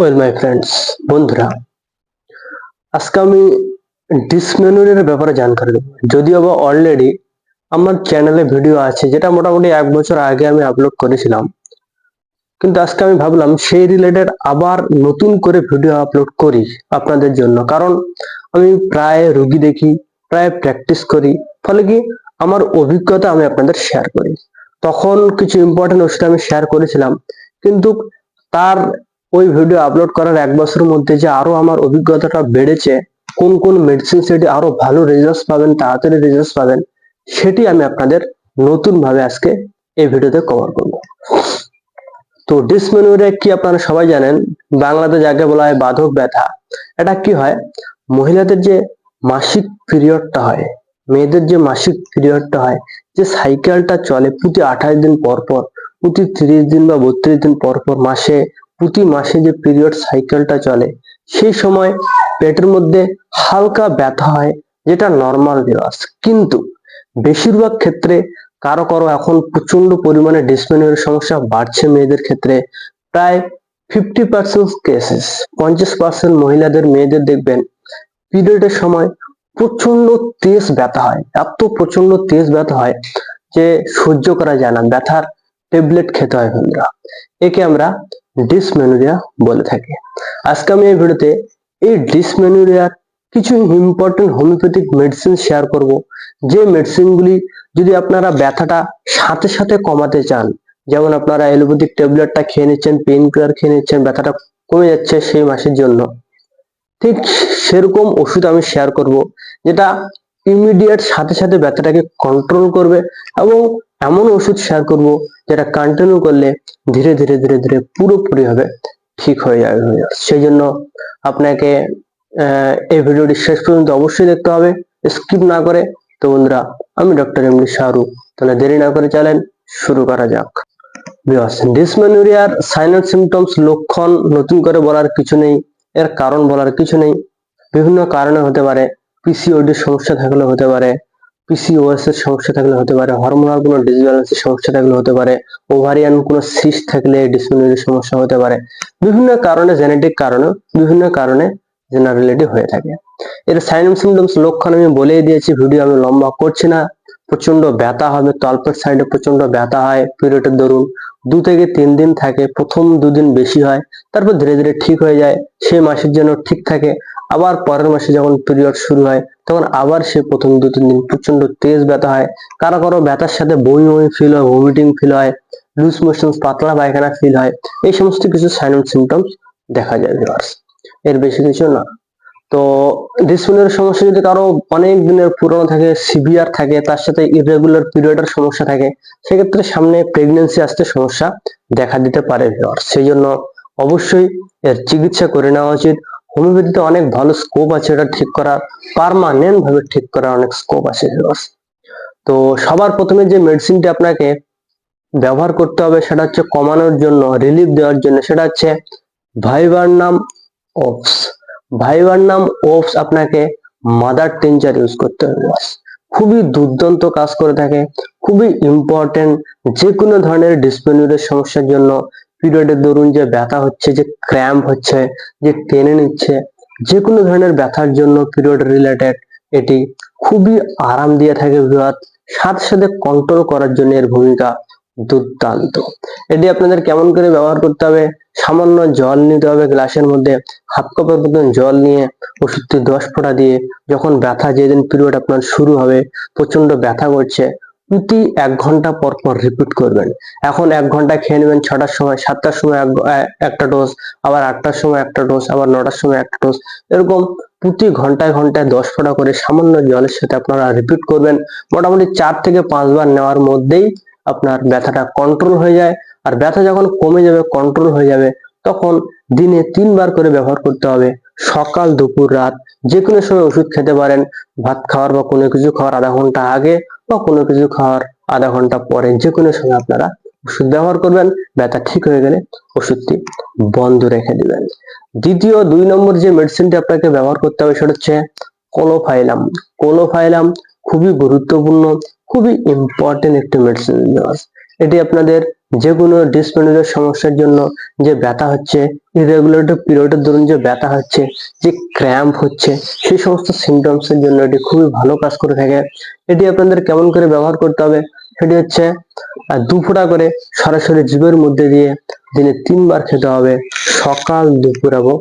Well my friends বন্ধুরা, আজকে আমি ডিসমেনুরের ব্যাপারে জানকারি দেবো যদিও বা অলরেডি আমার চ্যানেলে ভিডিও আছে, যেটা মোটামুটি এক বছর আগে আমি আপলোড করেছিলাম। কিন্তু আজকে আমি ভাবলাম, সেই রিলেটেড আবার নতুন করে ভিডিও আপলোড করি আপনাদের জন্য। কারণ আমি প্রায় রুগী দেখি, প্রায় প্র্যাকটিস করি, ফলে কি আমার অভিজ্ঞতা আমি আপনাদের শেয়ার করি। তখন কিছু ইম্পর্টেন্ট ওষুধ আমি শেয়ার করেছিলাম, কিন্তু তার ওই ভিডিও আপলোড করার এক বছরের মধ্যে যে আরও আমার অভিজ্ঞতাটা বেড়েছে, কোন কোন মেডিসিন সেটি আরও ভালো রেজাল্ট পাবেন, তাড়াতাড়ি রেজাল্ট পাবেন, সেটি আমি আপনাদের নতুন ভাবে আজকে এই ভিডিওতে কভার করব। তো ডিসমেনুরে কি আপনারা সবাই জানেন? বাংলাতে যাকে বলা হয় বাধক ব্যথা। এটা কি হয়? মহিলাদের যে মাসিক পিরিয়ডটা হয়, মেয়েদের যে মাসিক পিরিয়ডটা হয়, যে সাইকেলটা চলে প্রতি আঠাশ দিন পর পর, প্রতি তিরিশ দিন বা বত্রিশ দিন পর পর, মাসে প্রতি মাসে যে পিরিয়ড সাইকেলটা চলে, সেই সময় পেটের মধ্যে হালকা ব্যথা হয়, যেটা নর্মাল ভিউয়ার্স কিন্তু বেশিরভাগ ক্ষেত্রে কারও কারও এখন প্রচণ্ড পরিমাণে ডিসমেনিয়ার সমস্যা বাড়ছে মেয়েদের ক্ষেত্রে। প্রায় ফিফটি পার্সেন্ট কেসেস পঞ্চাশ পার্সেন্ট মহিলাদের মেয়েদের দেখবেন পিরিয়ডের সময় প্রচণ্ড তেজ ব্যথা হয়, এত প্রচণ্ড তেজ ব্যথা হয় যে সহ্য করা যায় না, ব্যথার ট্যাবলেট খেতে হয় বন্ধুরা। একে আমরা ডিসমেনুরিয়া বলে থাকে। আজকে আমি এই ভিডিওতে এই ডিসমেনুরিয়ার কিছু ইম্পর্টেন্ট হোমিওপ্যাথিক মেডিসিন শেয়ার করব। যে মেডিসিনগুলি যদি আপনারা ব্যথাটা সাথে সাথে কমাতে চান, যেমন আপনারা এলোপ্যাথিক ট্যাবলেটটা খেয়ে নিচ্ছেন পেইন কিলার খেয়ে নিচ্ছেন, ব্যথাটা কমে যাচ্ছে সেই মাসের জন্য, ঠিক সেরকম ওষুধ আমি শেয়ার করব, যেটা ইমিডিয়েট সাথে সাথে ব্যথাটাকে কন্ট্রোল করবে এবং এমন ওষুধ শেয়ার করব যেটা কন্টিনিউ করলে ধীরে ধীরে ধীরে ধীরে পুরোপুরি হবে, ঠিক হয়ে যাবে সেই জন্য আপনাকে এই ভিডিওটি শেষ পর্যন্ত অবশ্যই দেখতে হবে। স্কিপ না করে তো বন্ধুরা, আমি ডক্টর এমডি শাহরুখ তাহলে দেরি না করে চলেন, শুরু করা যাক। ডিসমেনুরিয়ার সাইনাল সিমটমস লক্ষণ নতুন করে বলার কিছু নেই, এর কারণ বলার কিছু নেই। বিভিন্ন কারণে হতে পারে পিসিওডির সমস্যা থাকলে হতে পারে পিসিওএস এর সমস্যা থাকলে হতে পারে হরমোনাল কোনো ডিসব্যালেন্সের সমস্যা থাকলে হতে পারে ওভারিয়ান কোনো সিস্ট থাকলে ডিসমেনুরির সমস্যা হতে পারে। বিভিন্ন কারণে জেনেটিক কারণে, বিভিন্ন কারণে জেনারেলিটি হয়ে থাকে। এর সাইন সিমটমস লক্ষণ আমি বলেই দিয়েছি ভিডিও আমি লম্বা করছি না। প্রচণ্ড ব্যথা হবে, তলপেট সাইডে প্রচণ্ড ব্যথা হয় পিরিয়ডের দরুন দু থেকে তিন দিন থাকে, প্রথম দুদিন বেশি হয়, তারপর ধীরে ধীরে ঠিক হয়ে যায়, সেই মাসের জন্য ঠিক থাকে। আবার পরের মাসে যখন পিরিয়ড শুরু হয়, তখন আবার সে প্রথম দু, তিন দিন প্রচণ্ড তেজ ব্যথা হয়। কারও কারও ব্যথার সাথে বমি বমি ফিল হয় ভমিটিং ফিল হয় লুজ মোশন পাতলা পায়খানা ফিল হয়, এই সমস্ত কিছু সাইন সিমটমস দেখা যায় ভিউয়ার্স এর বেশি কিছু না। তো ডিসপ্লিনের সমস্যা যদি কারও অনেক দিনের পুরনো থাকে সিভিয়ার থাকে, তার সাথে ইরেগুলার পিরিয়ডের সমস্যা থাকে, সেক্ষেত্রে সামনে প্রেগনেন্সি আসতে সমস্যা দেখা দিতে পারে ভিউয়ার্স সেই জন্য অবশ্যই এর চিকিৎসা করে নেওয়া উচিত। হোমিওপ্যাথিতে অনেক ভালো স্কোপ আছে এটা ঠিক করার পারমানেন্ট ভাবে ঠিক করার অনেক স্কোপ আছে তো সবার প্রথমে যে মেডিসিনটি আপনাকে ব্যবহার করতে হবে, সেটা হচ্ছে কমানোর জন্য রিলিফ দেওয়ার জন্য, সেটা হচ্ছে ভাইবার নাম ওপস ভাইবার নাম ওপস আপনাকে মাদার টেঞ্চার ইউজ করতে হবে। খুবই দুর্দান্ত কাজ করে থাকে, খুবই ইম্পর্টেন্ট যে কোনো ধরনের ডিসপেনিউরের সমস্যার জন্য পিরিয়ডের দরুন যে ব্যথা হচ্ছে, যে ক্র্যাম্প হচ্ছে, যে টেনে নিচ্ছে, যে কোনো ধরনের ব্যথার জন্য পিরিয়ড রিলেটেড এটি খুবই আরাম দিয়ে থাকে বৃহৎ সাথে সাথে কন্ট্রোল করার জন্য এর ভূমিকা দুর্দান্ত। এটি আপনাদের কেমন করে ব্যবহার করতে হবে? সামান্য জল নিতে হবে গ্লাসের মধ্যে। হাফ কাপের মতন জল নিয়ে ওষুধটি দশ ফোঁটা দিয়ে যখন ব্যথা, যেদিন পিরিয়ড আপনার শুরু হবে প্রচণ্ড ব্যথা করছে প্রতি এক ঘণ্টা পর পর রিপিট করবেন। এখন এক ঘণ্টা খেয়ে নেবেন, ছটার সময়, সাতটার সময় এক- একটা ডোজ আবার আটটার সময় একটা ডোজ আবার নটার সময় একটা ডোজ এরকম প্রতি ঘন্টায় ঘন্টায় দশ ফোঁটা করে সামান্য জলের সাথে আপনারা রিপিট করবেন। মোটামুটি চার থেকে পাঁচবার নেওয়ার মধ্যেই আপনার ব্যথাটা কন্ট্রোল হয়ে যায়। আর ব্যথা যখন কমে যাবে কন্ট্রোল হয়ে যাবে, তখন দিনে তিনবার করে ব্যবহার করতে হবে। সকাল, দুপুর, রাত যে কোনো সময় ওষুধ খেতে পারেন, ভাত খাওয়ার বা কোনো কিছু খাওয়ার আধা ঘণ্টা আগে। বা কোনো কিছু খাওয়ার আধা ঘণ্টা পরে যে কোনো সময় আপনারা ওষুধ ব্যবহার করবেন, ব্যথা ঠিক হয়ে গেলে ওষুধটি বন্ধ রেখে দিবেন। দ্বিতীয় দুই নম্বর যে মেডিসিনটি আপনাকে ব্যবহার করতে হবে সেটা হচ্ছে কোলোফাইলাম। কোলোফাইলাম খুবই গুরুত্বপূর্ণ, খুবই ইম্পর্টেন্ট একটি মেডিসিন এটি আপনাদের যে কোনো সমস্যার জন্য যে ব্যথা হচ্ছে ইরেগুলেটর পিরিয়ডের দরুন যে ব্যথা হচ্ছে, যে ক্র্যাম্প হচ্ছে, সেই সমস্ত সিমটমস এর জন্য এটি খুবই ভালো কাজ করে থাকে। এটি আপনাদের কেমন করে ব্যবহার করতে হবে? সেটি হচ্ছে দু ফোঁটা করে সরাসরি জীবের মধ্যে দিয়ে দিনে তিনবার খেতে হবে। সকাল, দুপুর এবং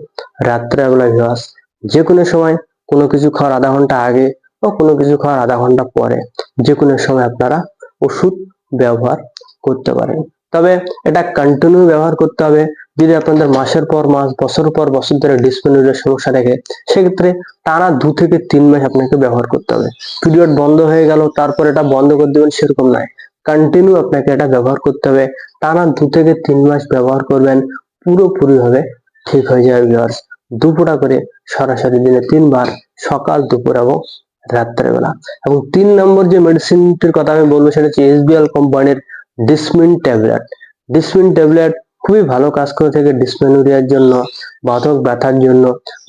রাত্রেবেলা ভিওয়াস যে কোনো সময় কোনো কিছু খাওয়ার আধা ঘণ্টা আগে বা কোনো কিছু খাওয়ার আধা ঘণ্টা পরে। যে কোনো সময় আপনারা ওষুধ ব্যবহার করতে পারেন। তবে এটা কন্টিনিউ ব্যবহার করতে হবে। যদি আপনাদের মাসের পর মাস, বছর পর বছর ধরে ডিসপেন্ডারের সমস্যা থাকে, সেক্ষেত্রে টানা দু থেকে তিন মাস আপনাকে ব্যবহার করতে হবে। পিরিয়ড বন্ধ হয়ে গেল, তারপর এটা বন্ধ করে দেবেন, সেরকম নয়। কন্টিনিউ আপনাকে এটা ব্যবহার করতে হবে। টানা দু থেকে তিন মাস ব্যবহার করবেন পুরোপুরি ভাবে ঠিক হয়ে যাবে ভিউয়ার্স দুপুরা করে সরাসরি দিনে তিনবার, সকাল, দুপুর এবং রাত্রেবেলা। এবং তিন নম্বর যে মেডিসিনটির কথা আমি বলব, সেটা হচ্ছে এসবিএল কোম্পানির ডিসমিন ট্যাবলেট ডিসমিন ট্যাবলেট খুবই ভালো কাজ করে থাকে ডিসমেনোরিয়ার জন্য, বাধক ব্যথার জন্য।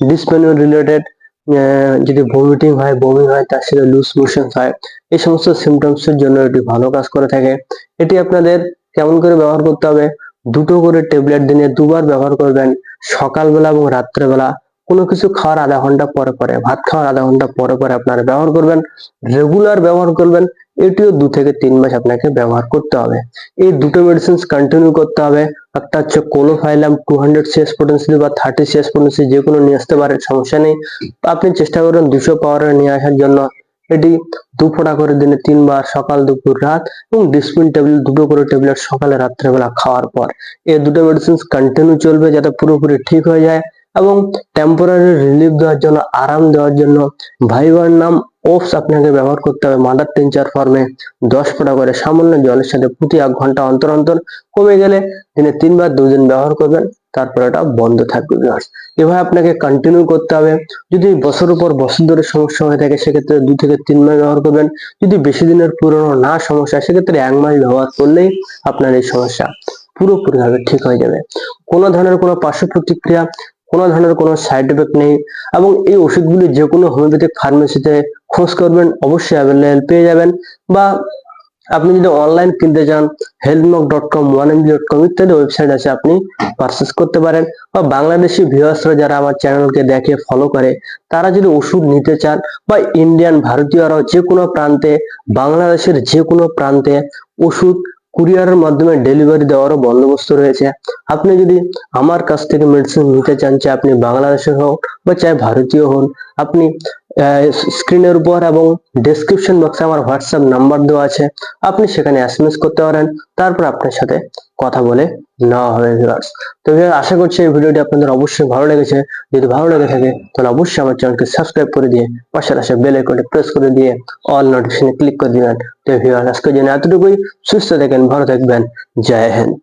ডিসমেনো রিলেটেড যদি ভমিটিং হয়, বমি হয়, তার সাথে লুজ মোশন হয়, এই সমস্ত সিমটমস এর জন্য এটি ভালো কাজ করে থাকে। এটি আপনাদের কেমন করে ব্যবহার করতে হবে? দুটো করে ট্যাবলেট দিনে দুবার ব্যবহার করবেন, সকালবেলা এবং রাত্রেবেলা। কোনো কিছু খাওয়ার আধা ঘণ্টা পরে পরে, ভাত খাওয়ার আধা ঘণ্টা পরে পরে আপনারা ব্যবহার করবেন। রেগুলার ব্যবহার করবেন এটিও দু থেকে তিন মাস আপনাকে ব্যবহার করতে হবে। এই দুটো মেডিসিন কন্টিনিউ করতে হবে। একটা হচ্ছে কোলোফাইলাম টু হান্ড্রেড সিএস পোটেন্সিয়াল বা থার্টি সিএস পোটেন্সিয়াল যে কোনো নিয়ে আসতে পারেন, সমস্যা নেই। আপনি চেষ্টা করবেন দুশো পাওয়ারে নিয়ে আসার জন্য। এটি দু ফোঁটা করে দিনে তিনবার, সকাল, দুপুর, রাত এবং ডিসপিন ট্যাবলেট দুটো করে ট্যাবলেট সকালে, রাত্রেবেলা খাওয়ার পর। এই দুটো মেডিসিন কন্টিনিউ চলবে যাতে পুরোপুরি ঠিক হয়ে যায় এবং টেম্পোরারি রিলিফ দেওয়ার জন্য, আরাম দেওয়ার জন্য। ভাইবার নাম ওপস আপনাকে ব্যবহার করতে হবে মাদার টিনচার ফর্মে দশ ফোঁটা করে সামান্য জলের সাথে প্রতি এক ঘণ্টা অন্তর অন্তর কমে গেলে দিনে তিনবার দুদিন ব্যবহার করবেন, তারপর এটা বন্ধ থাকবে। এভাবে আপনাকে কন্টিনিউ করতে হবে। যদি বছরের পর বছর ধরে সমস্যা হয়ে থাকে, সেক্ষেত্রে দু থেকে তিন মাস ব্যবহার করবেন। যদি বেশি দিনের পুরনো না সমস্যা, সেক্ষেত্রে এক মাস ব্যবহার করলেই আপনার এই সমস্যা পুরোপুরিভাবে ঠিক হয়ে যাবে। কোনো ধরনের কোনো পার্শ্ব প্রতিক্রিয়া, কোনো ধরনের কোনো সাইড এফেক্ট নেই এবং এই ওষুধগুলি যে কোনো হোমিওপ্যাথিক ফার্মেসিতে খোঁজ করবেন, অবশ্যই অ্যাভেলেবেল পেয়ে যাবেন বা আপনি যদি অনলাইন কিনতে চান Healthmug dot com one MG dot com ইত্যাদি ওয়েবসাইট আছে, আপনি পারচেস করতে পারেন। বা বাংলাদেশি ভিউয়ার্সরা যারা আমার চ্যানেলকে দেখে ফলো করে, তারা যদি ওষুধ নিতে চান বা ইন্ডিয়ান ভারতীয়রাও যে কোনো প্রান্তে, বাংলাদেশের যে কোনো প্রান্তে ওষুধ কুরিয়ারের মাধ্যমে ডেলিভারি দেওয়ারও বন্দোবস্ত রয়েছে। আপনি যদি আমার কাছ থেকে মেডিসিন নিতে চান, চাই আপনি বাংলাদেশের হোক বা চাই ভারতীয় হন, আপনি স্ক্রিনের উপর এবং ডেসক্রিপশন বক্সে আমার হোয়াটসঅ্যাপ নাম্বার দেওয়া আছে। আপনি সেখানে এসএমএস করতে পারেন। তারপর আপনার সাথে কথা বলে নেওয়া হবে ভিউয়ার্স তো আশা করছি এই ভিডিওটি আপনাদের অবশ্যই ভালো লেগেছে। যদি ভালো লেগে থাকে, তাহলে অবশ্যই আমার চ্যানেলকে সাবস্ক্রাইব করে দিয়ে পাশে আসে বেল আইকনটি প্রেস করে দিয়ে অল নোটিফিকেশনে ক্লিক করে দিবেন। তো ভিউয়ার্স আজকের জন্য এতটুকুই। সুস্থ থাকেন, ভালো থাকবেন। জয় হিন্দ।